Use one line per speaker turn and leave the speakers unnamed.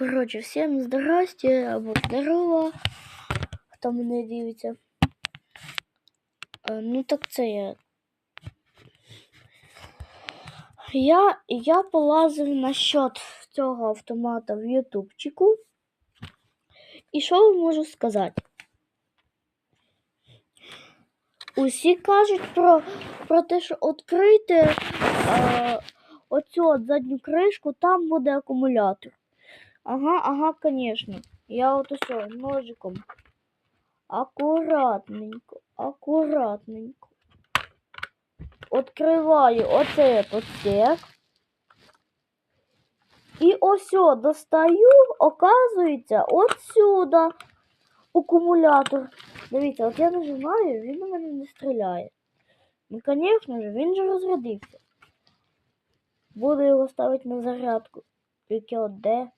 Коротше, всім здрасте або здорово, хто мене дивиться. Е, Ну так це я. Я, я полазив насчет цього автомата в ютубчику. І що вам можу сказати? Усі кажуть про, про те, що відкрити е, оцю от задню кришку, там буде акумулятор. Ага, ага, конечно. Я вот все ножиком. Аккуратненько, аккуратненько. Открываю оцей отсек. І ось достаю, оказується, отсюда акумулятор. Дивіться, от я нажимаю, він у мене не стріляє. Ну, звісно ж, він же розрядився. Буду його ставити на зарядку. Тільки от де?